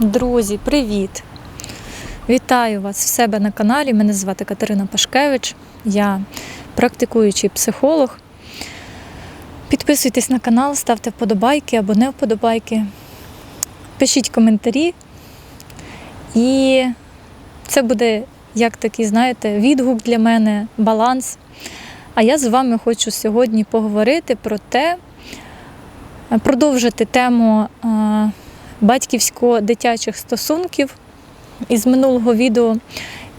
Друзі, привіт! Вітаю вас в себе на каналі. Мене звати Катерина Пашкевич. Я практикуючий психолог. Підписуйтесь на канал, ставте вподобайки або не вподобайки. Пишіть коментарі. І це буде, як такий, знаєте, відгук для мене, баланс. А я з вами хочу сьогодні поговорити про те, продовжити тему е, батьківсько-дитячих стосунків із минулого відео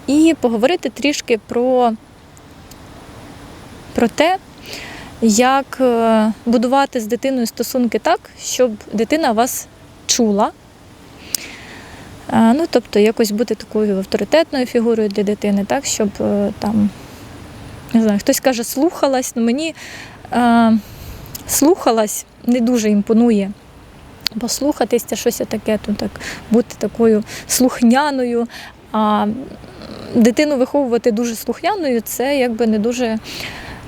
і поговорити трішки про, про те, як е, будувати з дитиною стосунки так, щоб дитина вас чула. Е, Ну, тобто, якось бути такою авторитетною фігурою для дитини, так, щоб е, там, не знаю, хтось каже, слухалась, ну мені е, слухалась не дуже імпонує. Це щось таке, то так бути такою слухняною. А дитину виховувати дуже слухняною це якби не дуже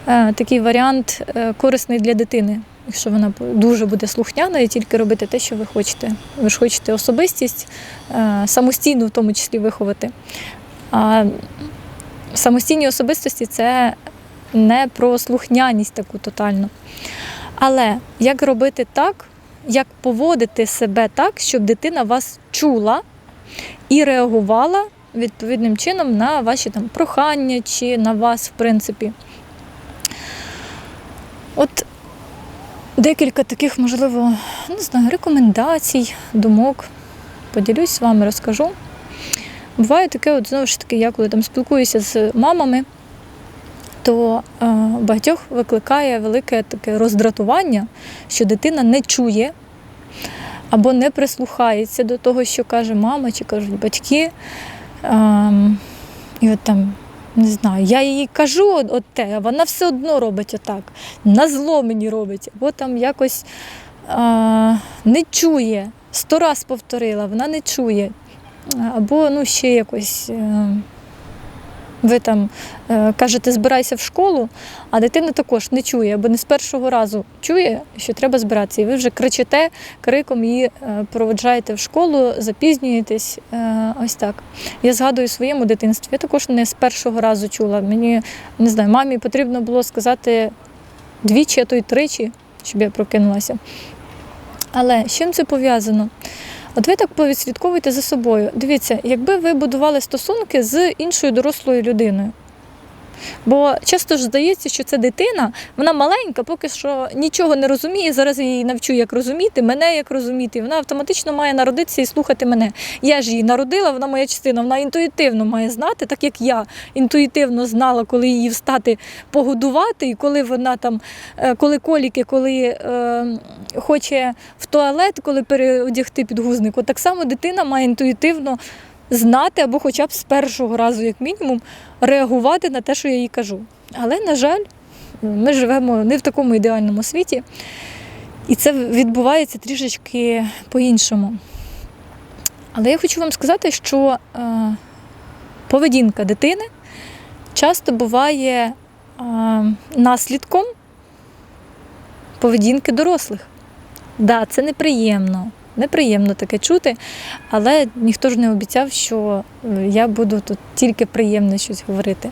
е, такий варіант е, корисний для дитини. Якщо вона дуже буде слухняна і тільки робити те, що ви хочете. Ви ж хочете особистість е, самостійно в тому числі виховати. А самостійні особистості це не про слухняність таку тотальну. Але як робити так, як поводити себе так, щоб дитина вас чула і реагувала відповідним чином на ваші там прохання чи на вас, в принципі. От декілька таких, можливо, не знаю, рекомендацій, думок. Поділюсь з вами, розкажу. Буває таке, от знову ж таки, я коли там спілкуюся з мамами, то е, багатьох викликає велике таке роздратування, що дитина не чує або не прислухається до того, що каже мама чи кажуть батьки. Ем, і от там, не знаю, я їй кажу от, те, а вона все одно робить отак. На зло мені робить, або там якось е, не чує. Сто раз повторила, вона не чує. Або ну, ще якось. Ви там е, кажете, збирайся в школу, а дитина також не чує, або не з першого разу чує, що треба збиратися. І ви вже кричите, криком її е, проводжаєте в школу, запізнюєтесь. Е, ось так. Я згадую своєму дитинстві. Я також не з першого разу чула. Мені не знаю, мамі потрібно було сказати двічі, а то й тричі, щоб я прокинулася. Але з чим це пов'язано? От ви так повідслідковуєте за собою. Дивіться, якби ви будували стосунки з іншою дорослою людиною. Бо часто ж здається, що це дитина, вона маленька, поки що нічого не розуміє. Зараз я її навчу, як розуміти, мене як розуміти. Вона автоматично має народитися і слухати мене. Я ж її народила, вона моя частина, вона інтуїтивно має знати, так як я інтуїтивно знала, коли її встати погодувати, і коли вона там, е, коли коліки, коли е, хоче в туалет, коли переодягти підгузник. Так само дитина має інтуїтивно знати або хоча б з першого разу, як мінімум, реагувати на те, що я їй кажу. Але, на жаль, ми живемо не в такому ідеальному світі, і це відбувається трішечки по-іншому. Але я хочу вам сказати, що е, поведінка дитини часто буває е, наслідком поведінки дорослих. Так, да, це неприємно. Неприємно таке чути, але ніхто ж не обіцяв, що е, я буду тут тільки приємне щось говорити.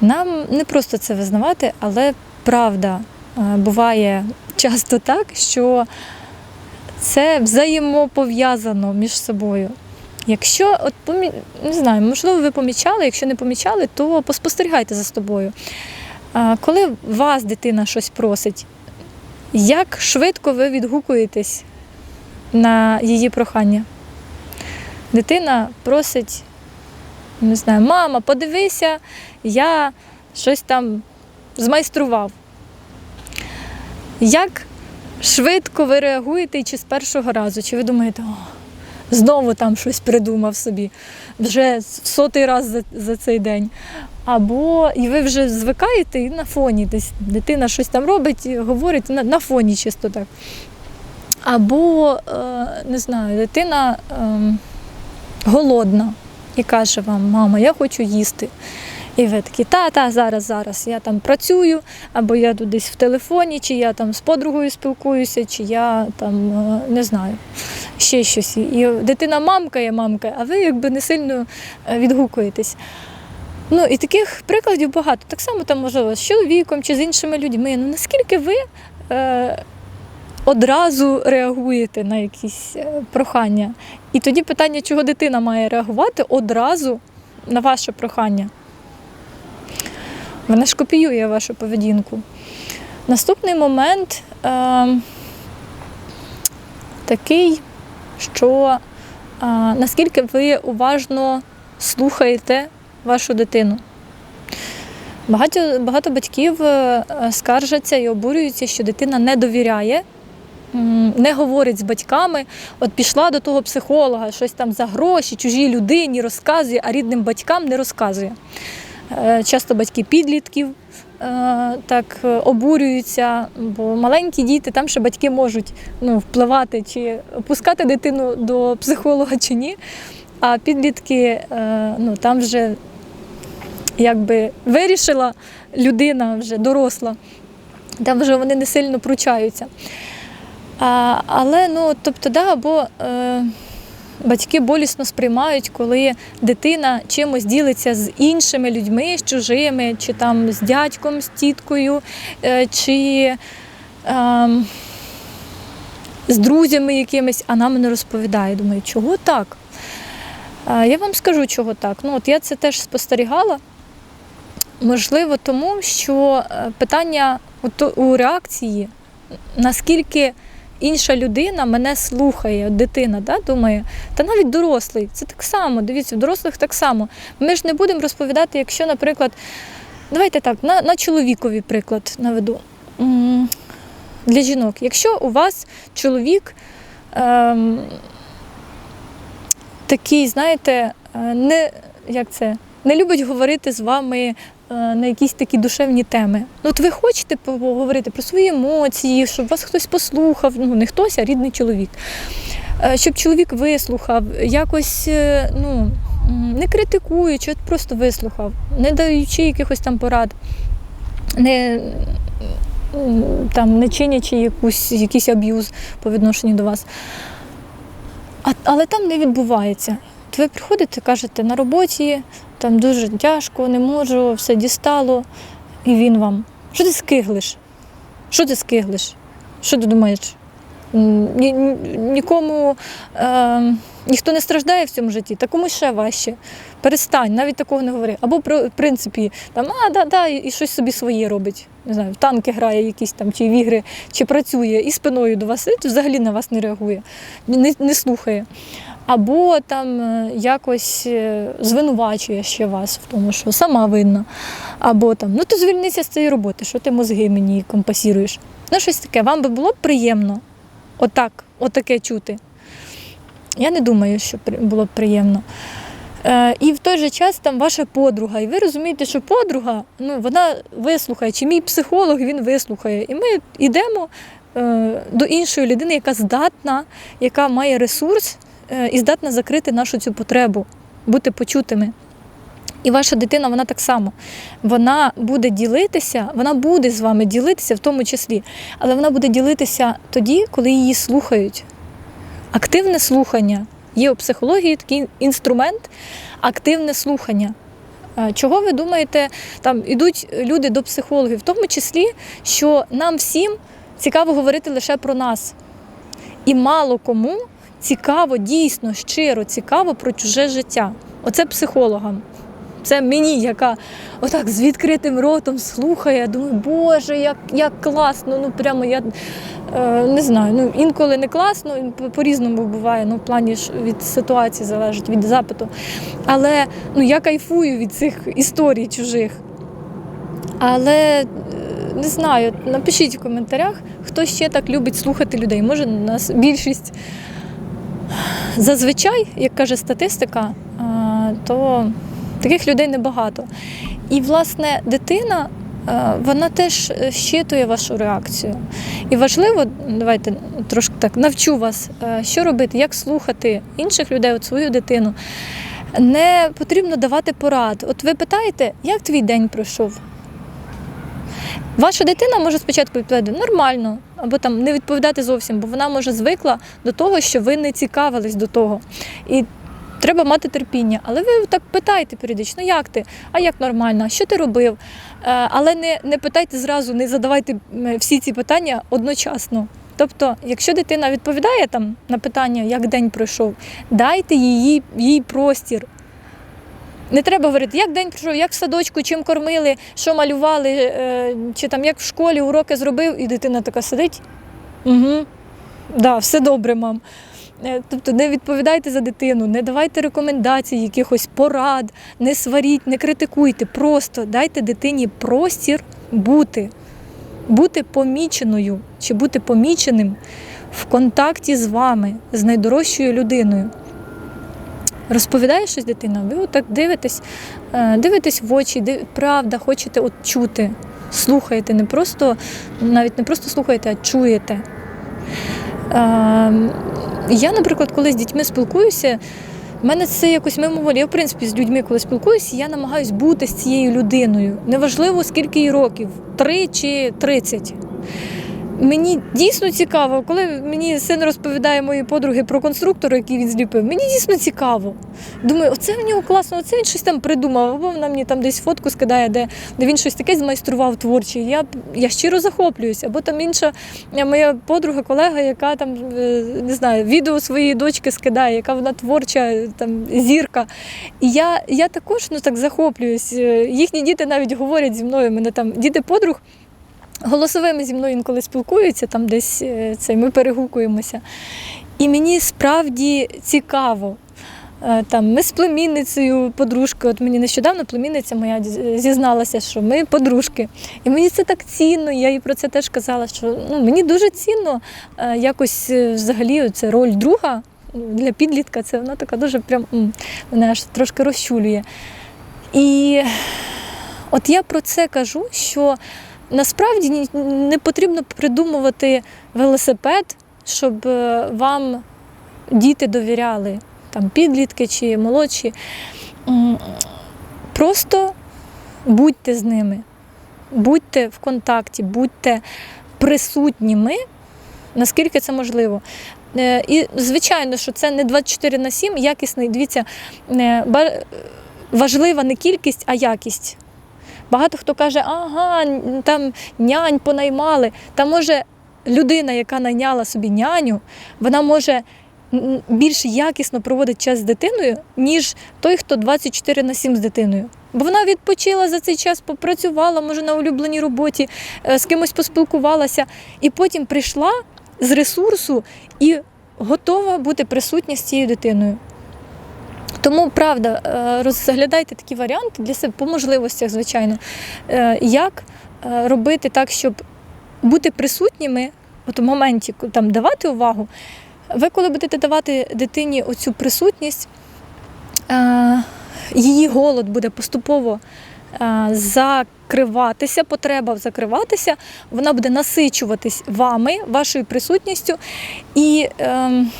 Нам не просто це визнавати, але правда е, буває часто так, що це взаємопов'язано між собою. Якщо, от не знаю, можливо, ви помічали, якщо не помічали, то поспостерігайте за собою. Коли вас дитина щось просить, як швидко ви відгукуєтесь на її прохання. Дитина просить, не знаю, мама, подивися, я щось там змайстрував. Як швидко ви реагуєте чи з першого разу? Чи ви думаєте, о, знову там щось придумав собі, вже сотий раз за, за цей день. Або і ви вже звикаєте і на фоні десь дитина щось там робить, говорить на, на фоні чисто так. Або, не знаю, дитина голодна і каже вам, мама, я хочу їсти. І ви такі, та-та, зараз, зараз я там працюю, або я тут десь в телефоні, чи я там з подругою спілкуюся, чи я там не знаю, ще щось. І дитина мамкає, мамкає, а ви якби не сильно е, відгукуєтесь. Ну і таких прикладів багато. Так само там можливо з чоловіком чи з іншими людьми. Ну наскільки ви е, одразу реагуєте на якісь е, прохання? І тоді питання, чого дитина має реагувати одразу на ваше прохання. Вона ж копіює вашу поведінку. Наступний момент е, такий, що е, наскільки ви уважно слухаєте вашу дитину. Багато, багато батьків е, скаржаться і обурюються, що дитина не довіряє, не говорить з батьками. От пішла до того психолога, щось там за гроші, чужій людині розказує, а рідним батькам не розказує. Е, Часто батьки підлітків е, так е, обурюються, бо маленькі діти, там ще батьки можуть ну, впливати чи пускати дитину до психолога чи ні. А підлітки, ну там вже якби вирішила людина вже доросла, там вже вони не сильно пручаються. А, але ну, тобто, да, або е, батьки болісно сприймають, коли дитина чимось ділиться з іншими людьми, з чужими, чи там з дядьком, з тіткою, е, чи е, з друзями якимись, а нам не розповідає. Думаю, чого так? Я вам скажу, чого так. Ну, от я це теж спостерігала. Можливо, тому що е, питання у реакції, наскільки інша людина мене слухає, дитина, да, думає, та навіть дорослий, це так само, дивіться, в дорослих так само. Ми ж не будемо розповідати, якщо, наприклад, давайте так, на, на чоловікові приклад наведу. Для жінок, якщо у вас чоловік ем, такий, знаєте, е, не, як це, не любить говорити з вами на якісь такі душевні теми. Ну, от ви хочете поговорити про свої емоції, щоб вас хтось послухав, ну не хтось, а рідний чоловік. Е, Щоб чоловік вислухав, якось е, ну, не критикуючи, от просто вислухав, не даючи якихось там порад, не, там, не чинячи якусь, якийсь аб'юз по відношенню до вас. А, але там не відбувається. От ви приходите, кажете, на роботі, там дуже тяжко, не можу, все дістало. І він вам. Що ти скиглиш? Що ти скиглиш? Що ти думаєш? Ні, ні- нікому е, ніхто не страждає в цьому житті, та комусь ще важче. Перестань, навіть такого не говори. Або в принципі, там, а, да, да, і і щось собі своє робить. Не знаю, в танки грає якісь там, чи в ігри, чи працює, і спиною до вас сидить, взагалі на вас не реагує, не, не слухає. Або там е, якось е, звинувачує ще вас в тому, що сама винна. Або там, ну то звільнися з цієї роботи, що ти мозги мені компасіруєш. Ну, щось таке. Вам би було б приємно отак, отаке чути. Я не думаю, що було б приємно. Е, і в той же час там ваша подруга, і ви розумієте, що подруга, ну, вона вислухає, чи мій психолог він вислухає. І ми йдемо е, до іншої людини, яка здатна, яка має ресурс і здатна закрити нашу цю потребу, бути почутими. І ваша дитина, вона так само. Вона буде ділитися, вона буде з вами ділитися в тому числі, але вона буде ділитися тоді, коли її слухають. Активне слухання. Є у психології такий інструмент активне слухання. Е, Чого ви думаєте, там ідуть люди до психологів, в тому числі, що нам всім цікаво говорити лише про нас. І мало кому цікаво, дійсно, щиро цікаво про чуже життя. Оце психологам. Це мені, яка отак з відкритим ротом слухає. Думаю, Боже, як, як класно. Ну прямо я е, не знаю. Ну інколи не класно, по- по-різному буває. Ну, в плані ж від ситуації залежить від запиту. Але ну я кайфую від цих історій чужих. Але е, не знаю, напишіть в коментарях, хто ще так любить слухати людей. Може, нас більшість зазвичай, як каже статистика, е, то таких людей небагато. І, власне, дитина. е, Вона теж щитує вашу реакцію. І важливо, давайте трошки так навчу вас, е, що робити, як слухати інших людей, от свою дитину. Не потрібно давати порад. От ви питаєте, як твій день пройшов? Ваша дитина може спочатку відповідати нормально, або там не відповідати зовсім, бо вона може звикла до того, що ви не цікавились до того. І треба мати терпіння. Але ви так питайте періодично, як ти? А як нормально? Що ти робив? Е, Але не, не питайте зразу, не задавайте всі ці питання одночасно. Тобто, якщо дитина відповідає там на питання, як день пройшов, дайте їй, їй простір. Не треба говорити, як день пройшов, як в садочку, чим кормили, що малювали, е, чи там як в школі уроки зробив, і дитина така сидить. Угу. Да, все добре, мам. Е, Тобто не відповідайте за дитину, не давайте рекомендацій, якихось порад, не сваріть, не критикуйте. Просто дайте дитині простір бути, бути поміченою чи бути поміченим в контакті з вами, з найдорожчою людиною. Розповідає щось дитина, ви отак дивитесь, е, дивитесь в очі, правда, хочете от чути, слухаєте, не просто, навіть не просто слухаєте, а чуєте. Е, Я, наприклад, коли з дітьми спілкуюся, в мене це якось мимоволі. Я, в принципі, з людьми, коли спілкуюся, я намагаюся бути з цією людиною. Неважливо, скільки їй років, 3 чи 30. Мені дійсно цікаво, коли мені син розповідає моїй подруги про конструктора, який він зліпив, мені дійсно цікаво. Думаю, оце в нього класно, оце він щось там придумав, або вона мені там десь фотку скидає, де, де він щось таке змайстрував творче. Я, я щиро захоплююся. Або там інша е, моя подруга, колега, яка там е, не знаю, відео своєї дочки скидає, яка вона творча, там зірка. І я, я також ну, так захоплююсь. Е, Їхні діти навіть говорять зі мною, мене там діти подруг. Голосовими зі мною інколи спілкуються, там десь е, це, ми перегукуємося. І мені справді цікаво. Е, Там, ми з племінницею, подружкою, от мені нещодавно племінниця моя зізналася, що ми подружки. І мені це так цінно, я їй про це теж казала, що ну, мені дуже цінно е, якось взагалі це роль друга ну, для підлітка, це вона така дуже прям мене аж трошки розчулює. І от я про це кажу, що насправді не потрібно придумувати велосипед, щоб е, вам діти довіряли, там підлітки чи молодші. Просто будьте з ними, будьте в контакті, будьте присутніми, наскільки це можливо. Е, І звичайно, що це не 24 на 7, якісний. Дивіться, е, важлива не кількість, а якість. Багато хто каже, ага, там нянь понаймали. Та може людина, яка найняла собі няню, вона може більш якісно проводити час з дитиною, ніж той, хто 24 на 7 з дитиною. Бо вона відпочила за цей час, попрацювала, може на улюбленій роботі, е, з кимось поспілкувалася, і потім прийшла з ресурсу і готова бути присутня з цією дитиною. Тому правда, е, розглядайте такі варіанти для себе по можливостях, звичайно, Е, як е, робити так, щоб бути присутніми от у моменті, там давати увагу. Ви, коли будете давати дитині оцю присутність, її голод буде поступово закриватися, потреба закриватися, вона буде насичуватись вами, вашою присутністю. І ем,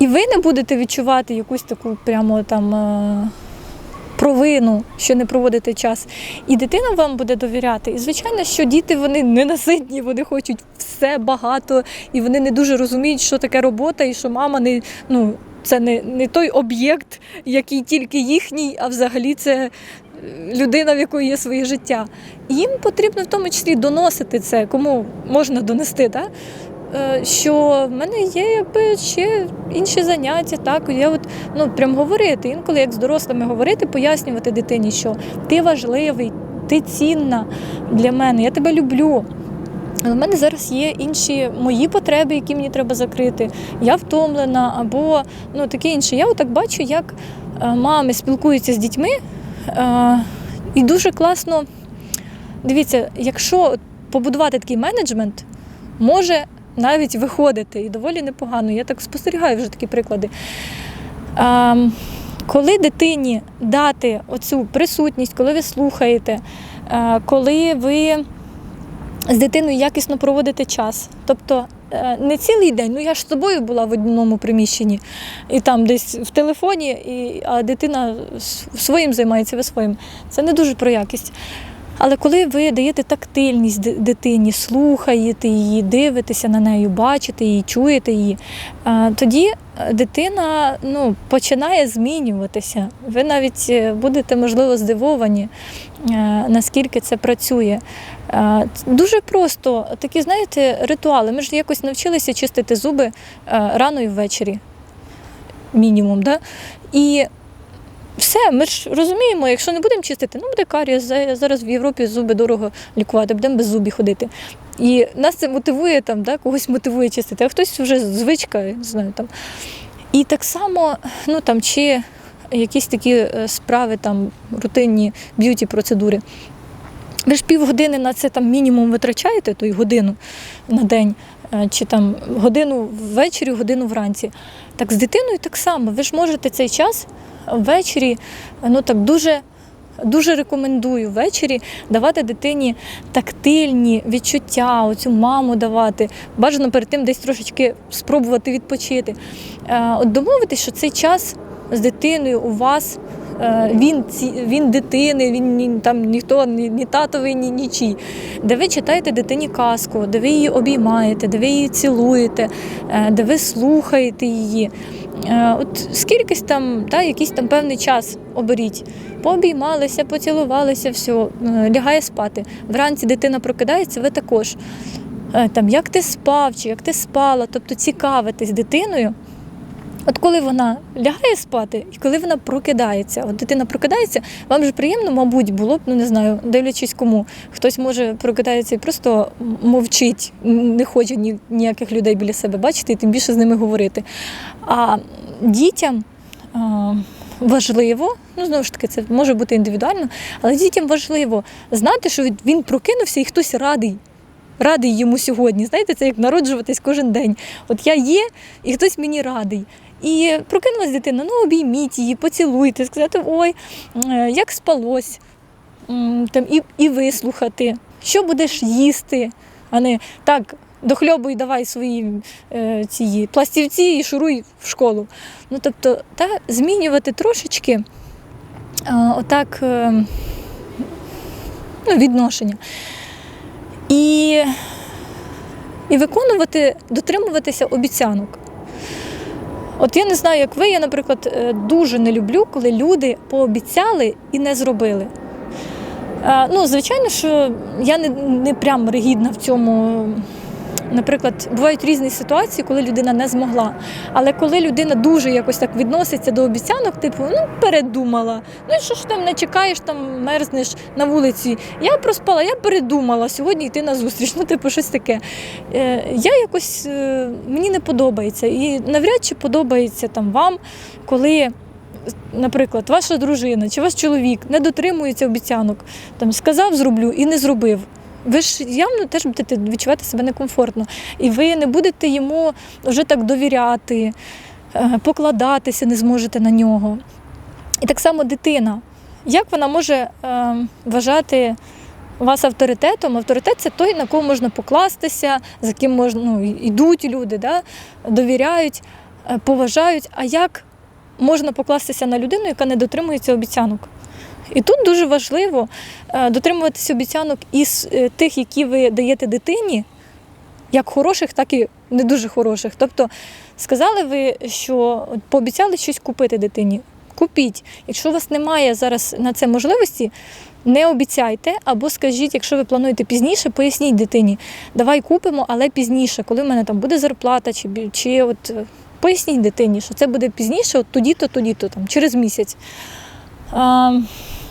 і ви не будете відчувати якусь таку прямо там е, провину, що не проводите час. І дитина вам буде довіряти. І звичайно, що діти вони ненаситні, вони хочуть все багато, і вони не дуже розуміють, що таке робота, і що мама не ну. Це не, не той об'єкт, який тільки їхній, а взагалі це е, людина, в якої є своє життя. Їм потрібно в тому числі доносити це, кому можна донести. Да? Е, що в мене є якби ще інші заняття. Так я от ну прям говорити. Інколи як з дорослими говорити, пояснювати дитині, що ти важливий, ти цінна для мене, я тебе люблю. Але в мене зараз є інші мої потреби, які мені треба закрити. Я втомлена або ну таке інше. Я отак бачу, як е, мами спілкуються з дітьми, е, і дуже класно. Дивіться, якщо побудувати такий менеджмент, може навіть виходити і доволі непогано. Я так спостерігаю вже такі приклади. А, коли дитині дати оцю присутність, коли ви слухаєте, а, коли ви з дитиною якісно проводите час, тобто е, не цілий день, ну я ж з тобою була в одному приміщенні, і там десь в телефоні, і, а дитина своїм займається, ви своїм. Це не дуже про якість. Але коли ви даєте тактильність дитині, слухаєте її, дивитеся на неї, бачите її, чуєте її, тоді е, дитина ну, починає змінюватися. Ви навіть е, будете, можливо, здивовані, е, наскільки це працює. Дуже просто такі, знаєте, ритуали. Ми ж якось навчилися чистити зуби рано і ввечері, мінімум. Да? І все, ми ж розуміємо, якщо не будемо чистити, ну буде карієс. Зараз в Європі зуби дорого лікувати, будемо без зубів ходити. І нас це мотивує там, да, когось мотивує чистити, а хтось вже звичка, не знаю там. І так само, ну там чи якісь такі е, справи, там рутинні б'юті процедури. Ви ж півгодини на це там мінімум витрачаєте, то й годину на день, е, чи там годину ввечері, годину вранці. Так з дитиною так само. Ви ж можете цей час ввечері, ну так дуже. Дуже рекомендую ввечері давати дитині тактильні відчуття, оцю маму давати. Бажано перед тим десь трошечки спробувати відпочити. Е, От домовитись, що цей час з дитиною у вас він, ці, він дитини, він ні, там ніхто, ні, ні татовий, ні нічий. Де ви читаєте дитині казку, де ви її обіймаєте, де ви її цілуєте, е, де ви слухаєте її. Е, От скількись там, та, якийсь там певний час оберіть. Пообіймалися, поцілувалися, все, е, лягає спати. Вранці дитина прокидається, ви також. Е, Там, як ти спав, чи як ти спала, тобто цікавитись дитиною. От коли вона лягає спати і коли вона прокидається, от дитина прокидається, вам же приємно, мабуть, було б, ну не знаю, дивлячись кому. Хтось може прокидається і просто мовчить, не хоче ні, ніяких людей біля себе бачити і тим більше з ними говорити. А дітям важливо, ну знову ж таки, це може бути індивідуально, але дітям важливо знати, що він прокинувся і хтось радий. Радий йому сьогодні. Знаєте, це як народжуватись кожен день. От я є, і хтось мені радий. І прокинулась дитина, ну обійміть її, поцілуйте, сказати, ой, е, як спалось, там, і, і вислухати, що будеш їсти, а не так, дохльобуй, давай свої е, ці пластівці і шуруй в школу. Ну, тобто, та, змінювати трошечки е, отак е, ну, відношення. І, і виконувати, дотримуватися обіцянок. От я не знаю, як ви, я, наприклад, е, дуже не люблю, коли люди пообіцяли і не зробили. Е, Ну, звичайно, що я не, не прям ригідна в цьому. Наприклад, бувають різні ситуації, коли людина не змогла. Але коли людина дуже якось так відноситься до обіцянок, типу, ну передумала. Ну і що ж там не чекаєш, там мерзнеш на вулиці. Я проспала, я передумала сьогодні йти на зустріч. Ну, типу, щось таке. Е, Я якось е, мені не подобається. І навряд чи подобається там вам, коли. Наприклад, ваша дружина чи ваш чоловік не дотримується обіцянок, там сказав, зроблю і не зробив. Ви ж явно теж будете відчувати себе некомфортно. І ви не будете йому вже так довіряти, е, покладатися не зможете на нього. І так само дитина. Як вона може е, вважати вас авторитетом? Авторитет це той, на кого можна покластися, за ким можна ну, йдуть люди, да? довіряють, е, поважають. А як можна покластися на людину, яка не дотримується обіцянок? І тут дуже важливо е, дотримуватися обіцянок із е, тих, які ви даєте дитині, як хороших, так і не дуже хороших. Тобто сказали ви, що пообіцяли щось купити дитині. Купіть. Якщо у вас немає зараз на це можливості, не обіцяйте, або скажіть, якщо ви плануєте пізніше, поясніть дитині, давай купимо, але пізніше, коли в мене там буде зарплата, чи, чи от е, поясніть дитині, що це буде пізніше, от тоді-то, тоді-то, там, через місяць. А,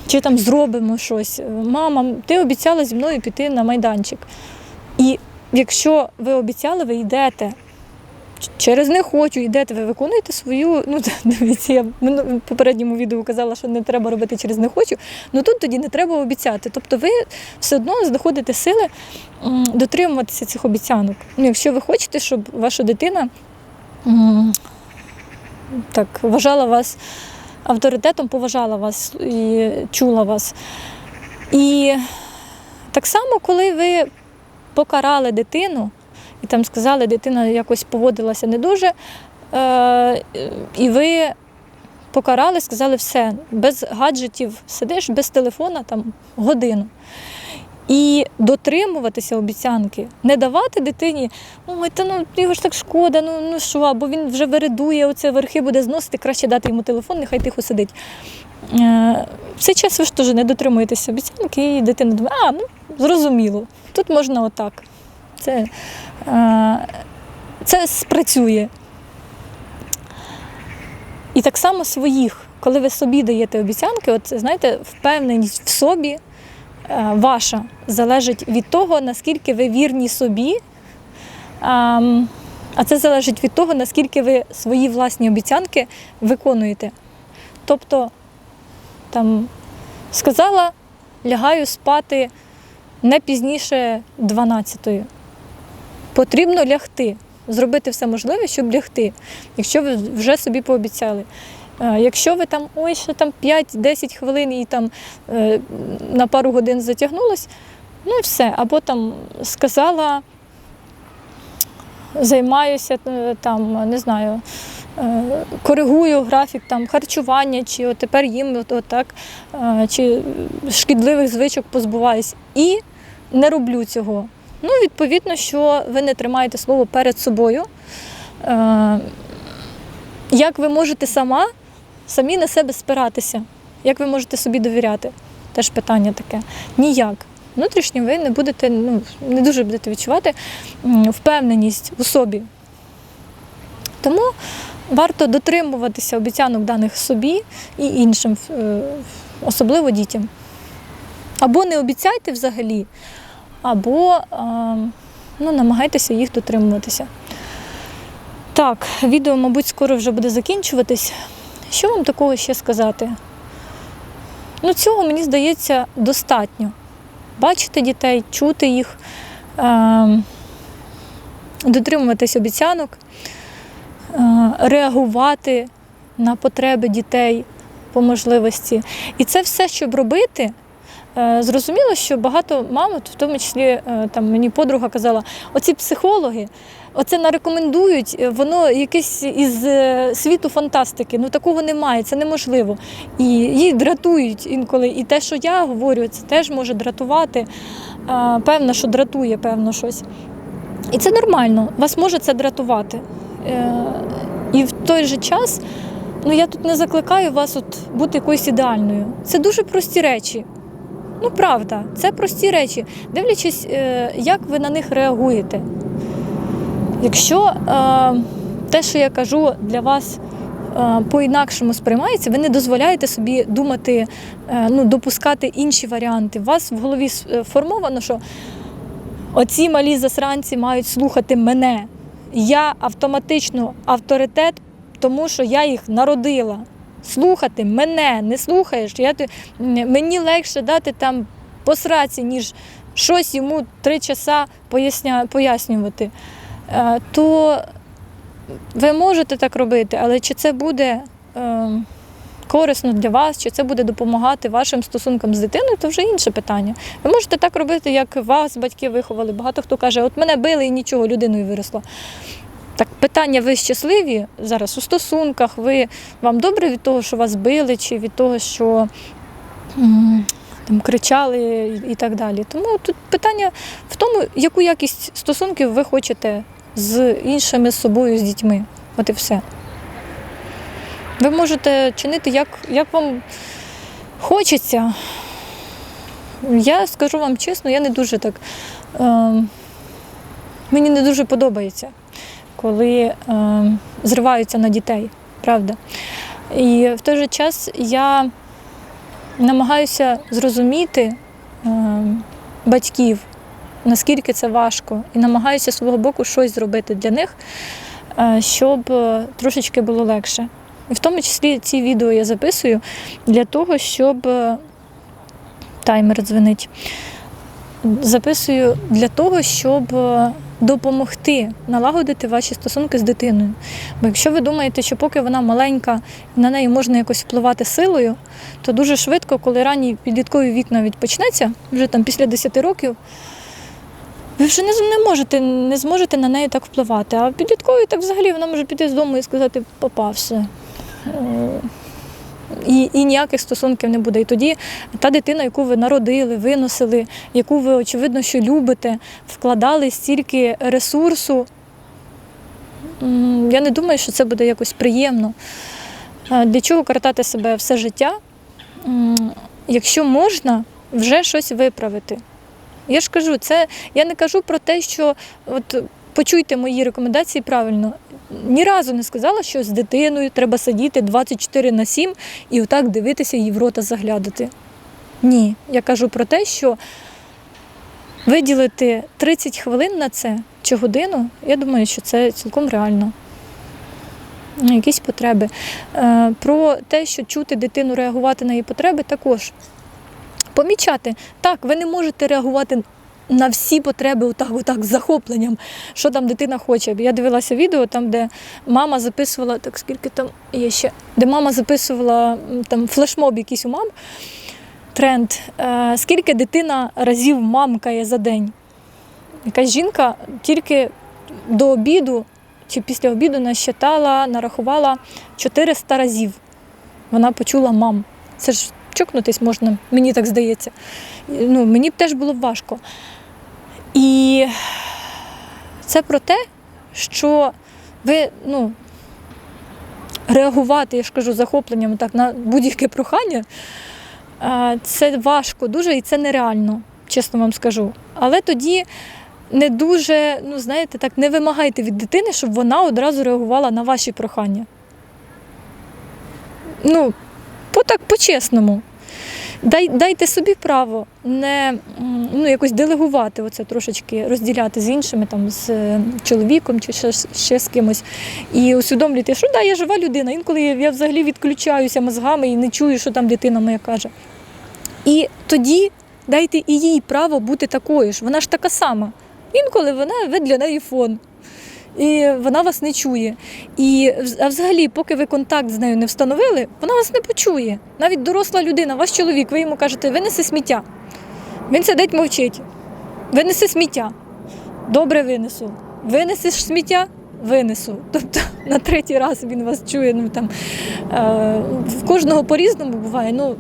чи там зробимо щось. Мама, ти обіцяла зі мною піти на майданчик. І якщо ви обіцяли, ви йдете. Через не хочу, йдете, ви виконуєте свою. Ну, дивіться, я в попередньому відео казала, що не треба робити через не хочу. Ну тут тоді не треба обіцяти. Тобто ви все одно знаходите сили дотримуватися цих обіцянок. Ну, якщо ви хочете, щоб ваша дитина так вважала вас авторитетом, поважала вас і чула вас. І так само, коли ви покарали дитину, і там сказали, дитина якось поводилася не дуже, е, і ви покарали, сказали, все, без гаджетів сидиш, без телефона там годину. І дотримуватися обіцянки, не давати дитині, ой, та ну його ж так шкода, ну ну що, або він вже вередує, оце верхи буде зносити, краще дати йому телефон, нехай тихо сидить. Е, В цей час ви ж теж не дотримуєтеся обіцянки, і дитина думає, а, ну зрозуміло, тут можна отак. Це, е, це спрацює. І так само своїх, коли ви собі даєте обіцянки, от знаєте, впевненість в собі ваша залежить від того, наскільки ви вірні собі. А це залежить від того, наскільки ви свої власні обіцянки виконуєте. Тобто, там сказала, лягаю спати не пізніше 12-ї. Потрібно лягти, зробити все можливе, щоб лягти, якщо ви вже собі пообіцяли. Е, Якщо ви там ой, ще там 5-10 хвилин і там е, на пару годин затягнулось, ну і все. Або там сказала, займаюся е, там, не знаю, коригую графік там харчування, чи от тепер їм от, чи шкідливих звичок позбуваюсь. І не роблю цього. Ну, відповідно, що ви не тримаєте слово перед собою. Як ви можете сама самі на себе спиратися? Як ви можете собі довіряти? Теж питання таке. Ніяк. Внутрішньо ви не будете, ну, не дуже будете відчувати впевненість у собі. Тому варто дотримуватися обіцянок даних собі і іншим, е, особливо дітям. Або не обіцяйте взагалі, або ну, намагайтеся їх дотримуватися. Так, відео, мабуть, скоро вже буде закінчуватись. Що вам такого ще сказати? Ну, цього, мені здається, достатньо. Бачити дітей, чути їх, е, дотримуватись обіцянок, е, реагувати на потреби дітей по можливості. І це все, щоб робити. Е, Зрозуміло, що багато мам, в тому числі е, там мені подруга казала, оці психологи, оце нарекомендують, е, воно якесь із світу фантастики. Ну такого немає, це неможливо. І її дратують інколи. І те, що я говорю, це теж може дратувати. Певно, що дратує, певно, щось. І це нормально, вас може це дратувати. І в той же час, ну я тут не закликаю вас от бути якоюсь ідеальною. Це дуже прості речі. Ну, правда, це прості речі, дивлячись, е, як ви на них реагуєте. Якщо е, те, що я кажу, для вас е, по-інакшому сприймається, ви не дозволяєте собі думати, ну, допускати інші варіанти. У вас в голові сформовано, що оці малі засранці мають слухати мене. Я автоматично авторитет, тому що я їх народила. Слухати мене, не слухаєш. Я, мені легше дати там посраці, ніж щось йому три часа поясня, пояснювати. Е, то ви можете так робити, але чи це буде е, корисно для вас, чи це буде допомагати вашим стосункам з дитиною, то вже інше питання. Ви можете так робити, як вас батьки виховали. Багато хто каже, от мене били і нічого, людиною виросла. Так, питання, ви щасливі зараз у стосунках, ви вам добре від того, що вас били, чи від того, що там кричали і, так далі. Тому тут питання в тому, яку якість стосунків ви хочете з іншими, з собою, з дітьми. От і все. Ви можете чинити як, як вам хочеться. Я скажу вам чесно, я не дуже так. Е, мені не дуже подобається, коли е, зриваються на дітей, правда. І в той же час я намагаюся зрозуміти е, батьків, наскільки це важко, і намагаюся з свого боку щось зробити для них, е, щоб е, трошечки було легше. І в тому числі ці відео я записую для того, щоб е, таймер дзвонить. Записую для того, щоб е, допомогти налагодити ваші стосунки з дитиною. Бо якщо ви думаєте, що поки вона маленька на неї можна якось впливати силою, то дуже швидко, коли ранній підлітковий вік навіть почнеться, вже там після 10 років, ви вже не, можете, не зможете на неї так впливати. А підлітковий так взагалі вона може піти з дому і сказати, папа, все. е, і, і ніяких стосунків не буде. І тоді та дитина, яку ви народили, виносили, яку ви очевидно, що любите, вкладали стільки ресурсу. Я не думаю, що це буде якось приємно. Для чого картати себе все життя, якщо можна вже щось виправити? Я ж кажу, це я не кажу про те, що от почуйте мої рекомендації правильно. Ні разу не сказала, що з дитиною треба сидіти 24 на 7 і отак дивитися їй в рота заглядати. Ні, я кажу про те, що виділити 30 хвилин на це чи годину, я думаю, що це цілком реально. Ну, Якісь потреби. Е, Про те, що чути дитину, реагувати на її потреби, також помічати. Так, ви не можете реагувати на всі потреби отак, отак, з захопленням, що там дитина хоче. Я дивилася відео, там, де мама записувала, так скільки там є ще, де мама записувала там флешмоб якийсь у мам, тренд, е, скільки дитина разів мамкає за день. Якась жінка тільки до обіду чи після обіду насчитала, нарахувала 400 разів. Вона почула мам. Це ж чокнутись можна, мені так здається. Ну, мені б теж було важко. І це про те, що ви ну, реагувати, я ж кажу, захопленням так, на будь-яке прохання, це важко дуже і це нереально, чесно вам скажу. Але тоді не дуже, ну знаєте, так не вимагайте від дитини, щоб вона одразу реагувала на ваші прохання. Ну, по так по-чесному. Дай, дайте собі право не ну, якось делегувати оце трошечки, розділяти з іншими, там, з е, чоловіком чи ще, ще з кимось. І усвідомлюйте, що да, я жива людина. Інколи я, взагалі відключаюся мозгами і не чую, що там дитина моя каже. І тоді дайте і їй право бути такою ж. Вона ж така сама. Інколи вона ви для неї фон. І вона вас не чує. І а взагалі, поки ви контакт з нею не встановили, вона вас не почує. Навіть доросла людина, ваш чоловік, ви йому кажете, винеси сміття. Він сидить мовчить. Винеси сміття. Добре винесу. Винесеш сміття? Винесу. Тобто на третій раз він вас чує. Ну, там, е, в кожного по-різному буває. Ну,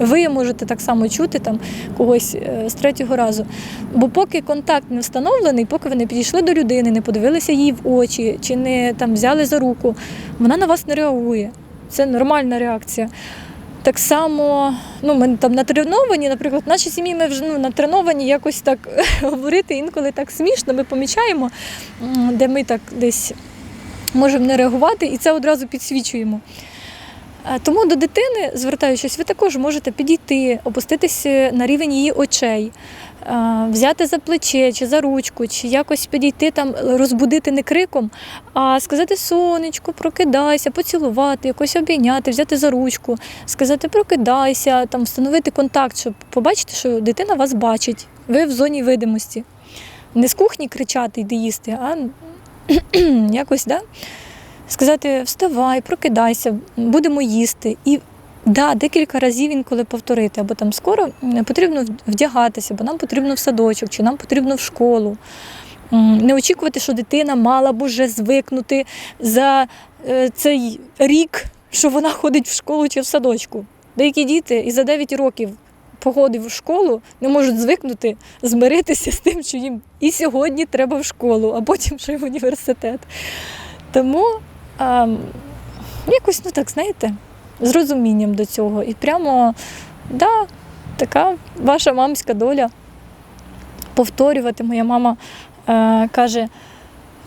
ви можете так само чути там когось е, з третього разу. Бо поки контакт не встановлений, поки ви не підійшли до людини, не подивилися їй в очі чи не там взяли за руку, вона на вас не реагує. Це нормальна реакція. Так само, ну ми там натреновані, наприклад, в нашій сім'ї ми вже ну, натреновані якось так говорити, інколи так смішно, ми помічаємо, де ми так десь можемо не реагувати, і це одразу підсвічуємо. Е, Тому до дитини, звертаючись, ви також можете підійти, опуститися на рівень її очей, е, взяти за плече чи за ручку, чи якось підійти там, розбудити не криком, а сказати сонечко, прокидайся, поцілувати, якось обійняти, взяти за ручку, сказати прокидайся, там встановити контакт, щоб побачити, що дитина вас бачить, ви в зоні видимості. Не з кухні кричати йди їсти, а якось, да? Сказати вставай, прокидайся, будемо їсти. І да, декілька разів інколи повторити, або там скоро потрібно вдягатися, бо нам потрібно в садочок, чи нам потрібно в школу. Не очікувати, що дитина мала б уже звикнути за е, цей рік, що вона ходить в школу чи в садочку. Деякі діти і за 9 років походив в школу, не можуть звикнути, змиритися з тим, що їм і сьогодні треба в школу, а потім ще й в університет. Тому а, якось, ну так, знаєте, з розумінням до цього. І прямо, да, така ваша мамська доля повторювати. Моя мама е, каже,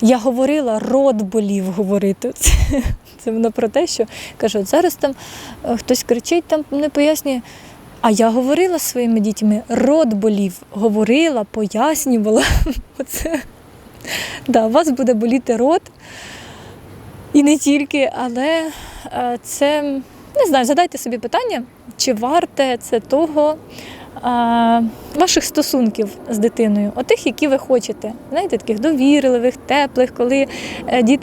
я говорила, рот болів говорити. Це, це вона про те, що каже, от зараз там е, хтось кричить, там не пояснює. А я говорила своїми дітьми, рот болів, говорила, пояснювала. Оце. Да, у вас буде боліти рот. І не тільки, але е, це не знаю, задайте собі питання, чи варте це того е, ваших стосунків з дитиною, отих, які ви хочете. Знаєте, таких довірливих, теплих, коли е, діти